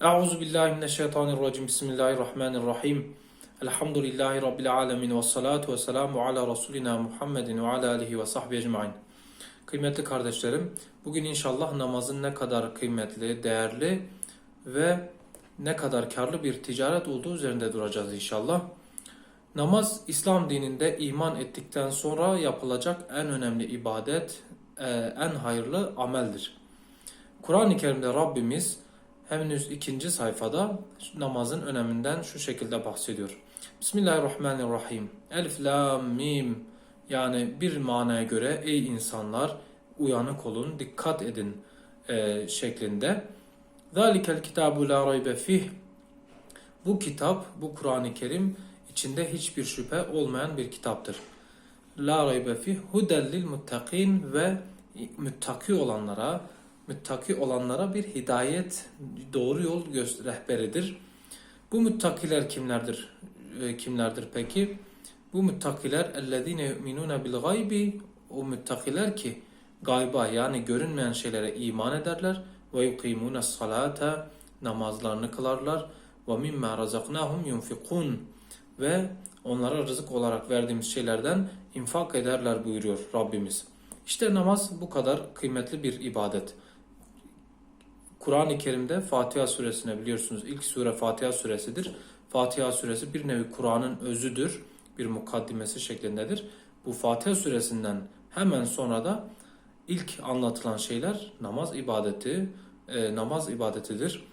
Euzu billahi mineşşeytanirracim. Bismillahirrahmanirrahim. Elhamdülillahi rabbil alamin ve salatu ve selamu ala rasulina Muhammedin ve ala alihi ve sahbihi ecmaîn. Kıymetli kardeşlerim, bugün inşallah namazın ne kadar kıymetli, değerli ve ne kadar karlı bir ticaret olduğu üzerinde duracağız inşallah. Namaz İslam dininde iman ettikten sonra yapılacak en önemli ibadet, e, en hayırlı ameldir. Kur'an-ı Kerim'de Rabbimiz henüz ikinci sayfada namazın öneminden şu şekilde bahsediyor. Bismillahirrahmanirrahim. Elif, Lam, Mim. Yani bir manaya göre ey insanlar uyanık olun, dikkat edin e, şeklinde. Zalikel kitabu la raybe fih. Bu kitap, bu Kur'an-ı Kerim içinde hiçbir şüphe olmayan bir kitaptır. La raybe fih hudellil muttakin ve müttaki olanlara, müttaki olanlara bir hidayet, doğru yol rehberidir. Bu müttakiler kimlerdir? E, kimlerdir peki? Bu müttakiler ellezine yu'minuna bil gaybi o müttakiler ki gayba yani görünmeyen şeylere iman ederler ve yukimuna salata namazlarını kılarlar ve mimma razaknahum yunfikun ve onlara rızık olarak verdiğimiz şeylerden infak ederler buyuruyor Rabbimiz. İşte namaz bu kadar kıymetli bir ibadet. Kur'an-ı Kerim'de Fatiha suresine biliyorsunuz ilk sure Fatiha suresidir. Fatiha suresi bir nevi Kur'an'ın özüdür. Bir mukaddimesi şeklindedir. Bu Fatiha suresinden hemen sonra da ilk anlatılan şeyler namaz ibadeti, e, namaz ibadetidir.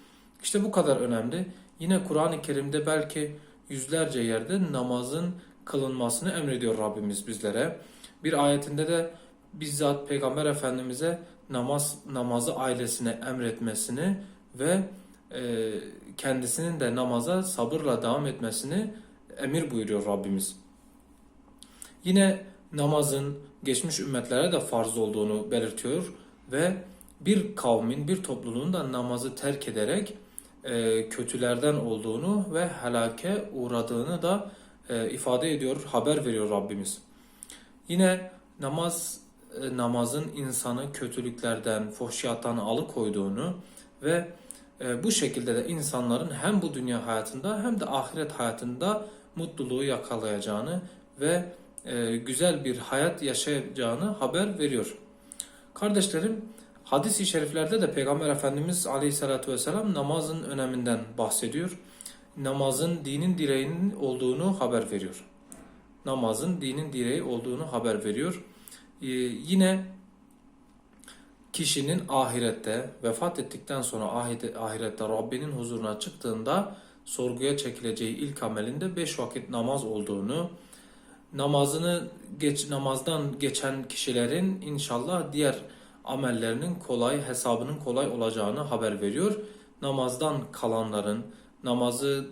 İşte bu kadar önemli. Yine Kur'an-ı Kerim'de belki yüzlerce yerde namazın kılınmasını emrediyor Rabbimiz bizlere. Bir ayetinde de bizzat Peygamber Efendimiz'e namaz namazı ailesine emretmesini ve e, kendisinin de namaza sabırla devam etmesini emir buyuruyor Rabbimiz. Yine namazın geçmiş ümmetlere de farz olduğunu belirtiyor ve bir kavmin, bir topluluğun da namazı terk ederek e, kötülerden olduğunu ve helake uğradığını da e, ifade ediyor, haber veriyor Rabbimiz. Yine namaz namazın insanı kötülüklerden, fuhşiyattan alıkoyduğunu ve e, bu şekilde de insanların hem bu dünya hayatında hem de ahiret hayatında mutluluğu yakalayacağını ve e, güzel bir hayat yaşayacağını haber veriyor. Kardeşlerim, hadis-i şeriflerde de Peygamber Efendimiz Aleyhisselatü Vesselam namazın öneminden bahsediyor. Namazın dinin direğinin olduğunu haber veriyor. Namazın dinin direği olduğunu haber veriyor. Ee, yine kişinin ahirette vefat ettikten sonra ahirette Rabbinin huzuruna çıktığında sorguya çekileceği ilk amelinde beş vakit namaz olduğunu, namazını geç namazdan geçen kişilerin inşallah diğer amellerinin kolay, hesabının kolay olacağını haber veriyor. Namazdan kalanların, namazı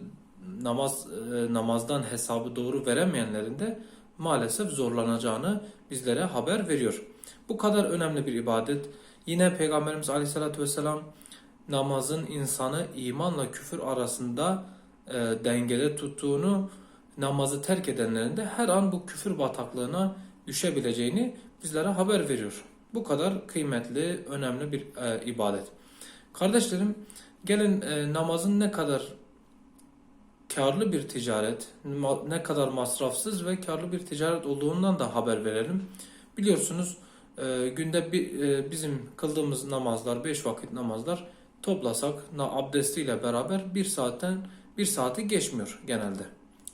namaz e, namazdan hesabı doğru veremeyenlerin de maalesef zorlanacağını bizlere haber veriyor. Bu kadar önemli bir ibadet. Yine Peygamberimiz Aleyhisselatü Vesselam namazın insanı imanla küfür arasında e, dengede tuttuğunu, namazı terk edenlerin de her an bu küfür bataklığına düşebileceğini bizlere haber veriyor. Bu kadar kıymetli, önemli bir e, ibadet. Kardeşlerim, gelin e, namazın ne kadar karlı bir ticaret, ne kadar masrafsız ve karlı bir ticaret olduğundan da haber verelim. Biliyorsunuz e, günde e, bizim kıldığımız namazlar, beş vakit namazlar toplasak abdestiyle beraber bir saatten bir saati geçmiyor genelde.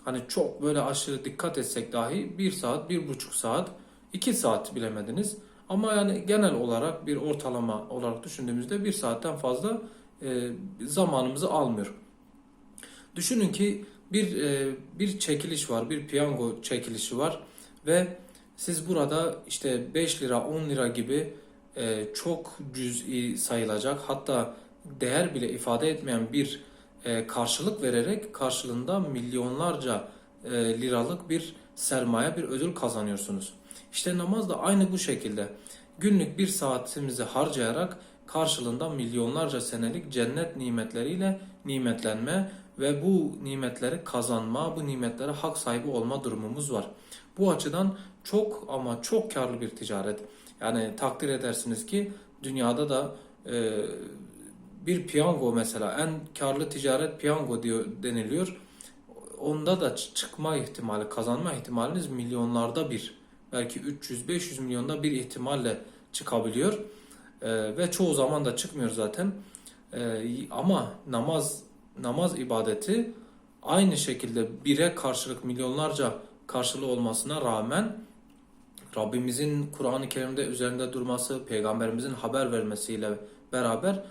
Hani çok böyle aşırı dikkat etsek dahi bir saat, bir buçuk saat, iki saat bilemediniz. Ama yani genel olarak bir ortalama olarak düşündüğümüzde bir saatten fazla e, zamanımızı almıyor. Düşünün ki bir e, bir çekiliş var, bir piyango çekilişi var ve siz burada işte 5 lira, 10 lira gibi e, çok cüz'i sayılacak hatta değer bile ifade etmeyen bir e, karşılık vererek karşılığında milyonlarca liralık bir sermaye, bir ödül kazanıyorsunuz. İşte namaz da aynı bu şekilde. Günlük bir saatimizi harcayarak karşılığında milyonlarca senelik cennet nimetleriyle nimetlenme ve bu nimetleri kazanma, bu nimetlere hak sahibi olma durumumuz var. Bu açıdan çok ama çok karlı bir ticaret. Yani takdir edersiniz ki dünyada da e, bir piyango mesela en karlı ticaret piyango diyor deniliyor. Onda da çıkma ihtimali, kazanma ihtimaliniz milyonlarda bir. Belki 300-500 milyonda bir ihtimalle çıkabiliyor. Ee, ve çoğu zaman da çıkmıyor zaten. Ee, ama namaz namaz ibadeti aynı şekilde bire karşılık milyonlarca karşılığı olmasına rağmen Rabbimizin Kur'an-ı Kerim'de üzerinde durması, peygamberimizin haber vermesiyle beraber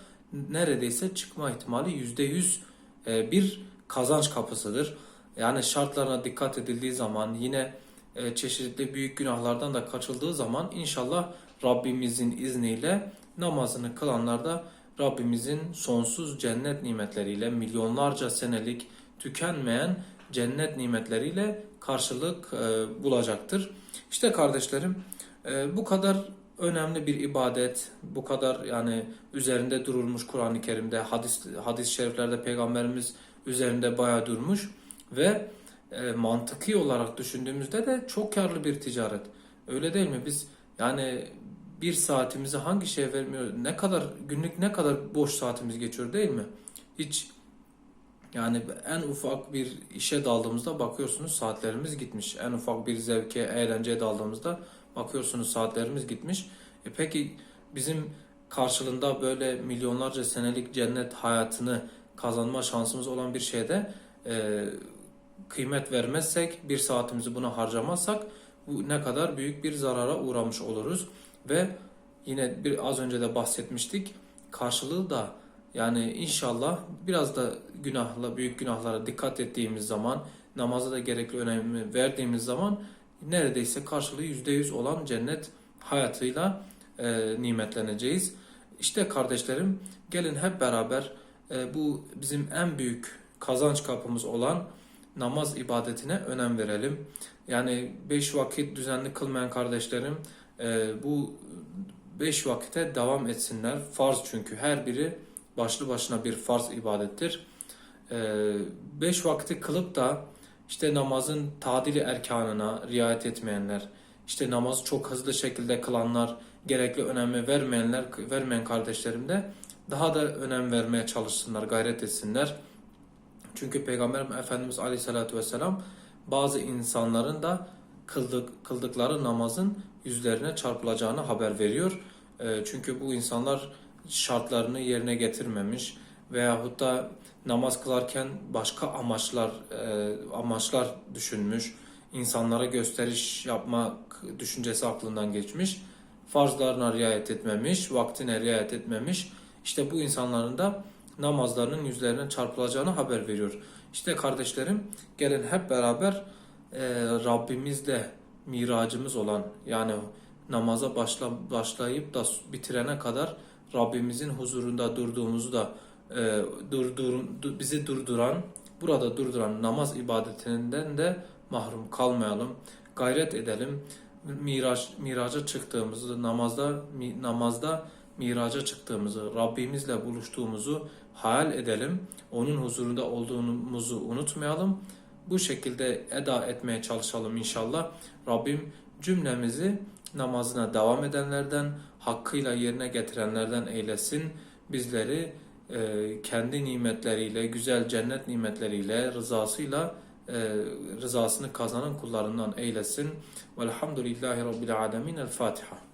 neredeyse çıkma ihtimali yüzde yüz e, bir kazanç kapısıdır. Yani şartlarına dikkat edildiği zaman yine e, çeşitli büyük günahlardan da kaçıldığı zaman inşallah Rabbimizin izniyle namazını kılanlar da Rabbimizin sonsuz cennet nimetleriyle milyonlarca senelik tükenmeyen cennet nimetleriyle karşılık e, bulacaktır. İşte kardeşlerim e, bu kadar önemli bir ibadet, bu kadar yani üzerinde durulmuş Kur'an-ı Kerim'de, hadis hadis-i şeriflerde peygamberimiz üzerinde bayağı durmuş ve e, mantıki olarak düşündüğümüzde de çok karlı bir ticaret. Öyle değil mi? Biz yani bir saatimizi hangi şeye vermiyor? Ne kadar günlük ne kadar boş saatimiz geçiyor değil mi? Hiç yani en ufak bir işe daldığımızda bakıyorsunuz saatlerimiz gitmiş. En ufak bir zevke, eğlenceye daldığımızda bakıyorsunuz saatlerimiz gitmiş. E peki bizim karşılığında böyle milyonlarca senelik cennet hayatını kazanma şansımız olan bir şeyde e, kıymet vermezsek, bir saatimizi buna harcamazsak bu ne kadar büyük bir zarara uğramış oluruz ve yine bir az önce de bahsetmiştik karşılığı da yani inşallah biraz da günahla büyük günahlara dikkat ettiğimiz zaman namaza da gerekli önemi verdiğimiz zaman neredeyse karşılığı yüzde yüz olan cennet hayatıyla e, nimetleneceğiz. İşte kardeşlerim gelin hep beraber e, bu bizim en büyük kazanç kapımız olan namaz ibadetine önem verelim. Yani beş vakit düzenli kılmayan kardeşlerim e, bu beş vakite devam etsinler. Farz çünkü her biri başlı başına bir farz ibadettir. Ee, beş vakti kılıp da işte namazın tadili erkanına riayet etmeyenler, işte namazı çok hızlı şekilde kılanlar, gerekli önemi vermeyenler, vermeyen kardeşlerim de daha da önem vermeye çalışsınlar, gayret etsinler. Çünkü Peygamber Efendimiz Aleyhisselatü Vesselam bazı insanların da kıldık, kıldıkları namazın yüzlerine çarpılacağını haber veriyor. Ee, çünkü bu insanlar şartlarını yerine getirmemiş veyahut da namaz kılarken başka amaçlar e, amaçlar düşünmüş, insanlara gösteriş yapmak düşüncesi aklından geçmiş, farzlarına riayet etmemiş, vaktine riayet etmemiş. İşte bu insanların da namazlarının yüzlerine çarpılacağını haber veriyor. İşte kardeşlerim gelin hep beraber e, Rabbimizle miracımız olan yani namaza başla, başlayıp da bitirene kadar Rabbimizin huzurunda durduğumuzu da e, durdur, du- bizi durduran, burada durduran namaz ibadetinden de mahrum kalmayalım. Gayret edelim. Miraç, miraca çıktığımızı, namazda mi, namazda miraca çıktığımızı, Rabbimizle buluştuğumuzu hayal edelim. Onun huzurunda olduğumuzu unutmayalım. Bu şekilde eda etmeye çalışalım inşallah. Rabbim cümlemizi namazına devam edenlerden, hakkıyla yerine getirenlerden eylesin. Bizleri e, kendi nimetleriyle, güzel cennet nimetleriyle, rızasıyla e, rızasını kazanan kullarından eylesin. Velhamdülillahi Rabbil Alemin. El Fatiha.